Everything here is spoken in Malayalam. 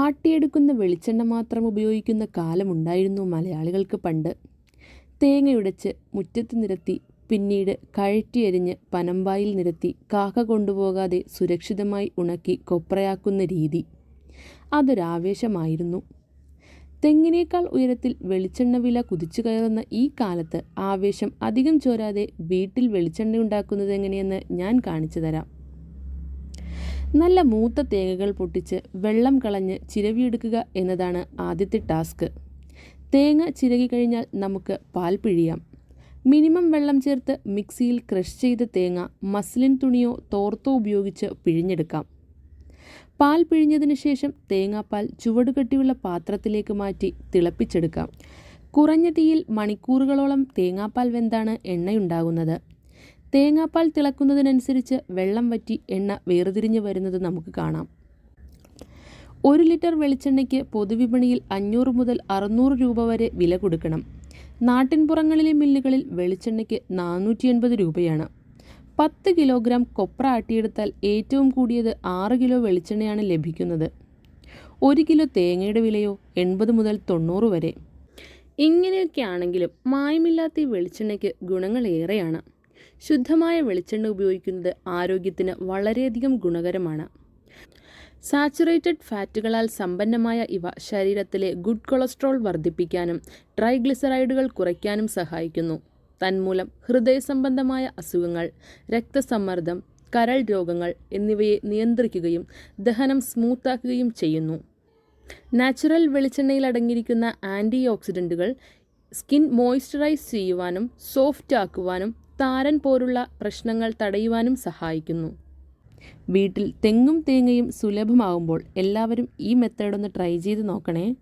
ആട്ടിയെടുക്കുന്ന വെളിച്ചെണ്ണ മാത്രം ഉപയോഗിക്കുന്ന കാലമുണ്ടായിരുന്നു മലയാളികൾക്ക് പണ്ട്. തേങ്ങയുടച്ച് മുറ്റത്ത് നിരത്തി പിന്നീട് കഴറ്റിയരിഞ്ഞ് പനമ്പായിൽ നിരത്തി കാക്ക കൊണ്ടുപോകാതെ സുരക്ഷിതമായി ഉണക്കി കൊപ്രയാക്കുന്ന രീതി. അതൊരാവേശമായിരുന്നു തെങ്ങിനേക്കാൾ ഉയരത്തിൽ വെളിച്ചെണ്ണ വില കുതിച്ചു കയറുന്ന ഈ കാലത്ത് ആവേശം അധികം ചോരാതെ വീട്ടിൽ വെളിച്ചെണ്ണ ഉണ്ടാക്കുന്നത് എങ്ങനെയെന്ന് ഞാൻ കാണിച്ചു തരാം. നല്ല മൂത്ത തേങ്ങകൾ പൊട്ടിച്ച് വെള്ളം കളഞ്ഞ് ചിരവിയെടുക്കുക എന്നതാണ് ആദ്യത്തെ ടാസ്ക്. തേങ്ങ ചിരകി കഴിഞ്ഞാൽ നമുക്ക് പാൽ പിഴിയാം. മിനിമം വെള്ളം ചേർത്ത് മിക്സിയിൽ ക്രഷ് ചെയ്ത തേങ്ങ മസ്ലിൻ തുണിയോ തോർത്തോ ഉപയോഗിച്ച് പിഴിഞ്ഞെടുക്കാം. പാൽ പിഴിഞ്ഞതിന് ശേഷം തേങ്ങാപ്പാൽ ചുവടുകട്ടിയുള്ള പാത്രത്തിലേക്ക് മാറ്റി തിളപ്പിച്ചെടുക്കാം. കുറഞ്ഞ തീയിൽ മണിക്കൂറുകളോളം തേങ്ങാപ്പാൽ വെന്താണ് എണ്ണയുണ്ടാകുന്നത്. തേങ്ങാപ്പാൽ തിളക്കുന്നതിനനുസരിച്ച് വെള്ളം വറ്റി എണ്ണ വേർതിരിഞ്ഞ് വരുന്നത് നമുക്ക് കാണാം. ഒരു ലിറ്റർ വെളിച്ചെണ്ണയ്ക്ക് പൊതുവിപണിയിൽ അഞ്ഞൂറ് മുതൽ അറുന്നൂറ് രൂപ വരെ വില കൊടുക്കണം. നാട്ടിൻപുറങ്ങളിലെ മില്ലുകളിൽ വെളിച്ചെണ്ണയ്ക്ക് നാനൂറ്റി എൺപത് രൂപയാണ്. പത്ത് കിലോഗ്രാം കൊപ്ര ആട്ടിയെടുത്താൽ ഏറ്റവും കൂടിയത് ആറ് കിലോ വെളിച്ചെണ്ണയാണ് ലഭിക്കുന്നത്. ഒരു കിലോ തേങ്ങയുടെ വിലയോ എൺപത് മുതൽ തൊണ്ണൂറ് വരെ. ഇങ്ങനെയൊക്കെ ആണെങ്കിലും മായമില്ലാത്ത ഈ വെളിച്ചെണ്ണയ്ക്ക് ഗുണങ്ങളേറെയാണ്. ശുദ്ധമായ വെളിച്ചെണ്ണ ഉപയോഗിക്കുന്നത് ആരോഗ്യത്തിന് വളരെയധികം ഗുണകരമാണ്. സാച്ചുറേറ്റഡ് ഫാറ്റുകളാൽ സമ്പന്നമായ ഇവ ശരീരത്തിലെ ഗുഡ് കൊളസ്ട്രോൾ വർദ്ധിപ്പിക്കാനും ട്രൈഗ്ലിസറൈഡുകൾ കുറയ്ക്കാനും സഹായിക്കുന്നു. തന്മൂലം ഹൃദയ സംബന്ധമായ അസുഖങ്ങൾ രക്തസമ്മർദ്ദം കരൾ രോഗങ്ങൾ എന്നിവയെ നിയന്ത്രിക്കുകയും ദഹനം സ്മൂത്താക്കുകയും ചെയ്യുന്നു. നാച്ചുറൽ വെളിച്ചെണ്ണയിൽ അടങ്ങിയിരിക്കുന്ന ആന്റി ഓക്സിഡന്റുകൾ സ്കിൻ മോയ്സ്ചറൈസ് ചെയ്യുവാനും സോഫ്റ്റ് ആക്കുവാനും താരൻ പോലുള്ള പ്രശ്നങ്ങൾ തടയുവാനും സഹായിക്കുന്നു. വീട്ടിൽ തെങ്ങും തേങ്ങയും സുലഭമാകുമ്പോൾ എല്ലാവരും ഈ മെത്തേഡ് ഒന്ന് ട്രൈ ചെയ്ത് നോക്കണേ.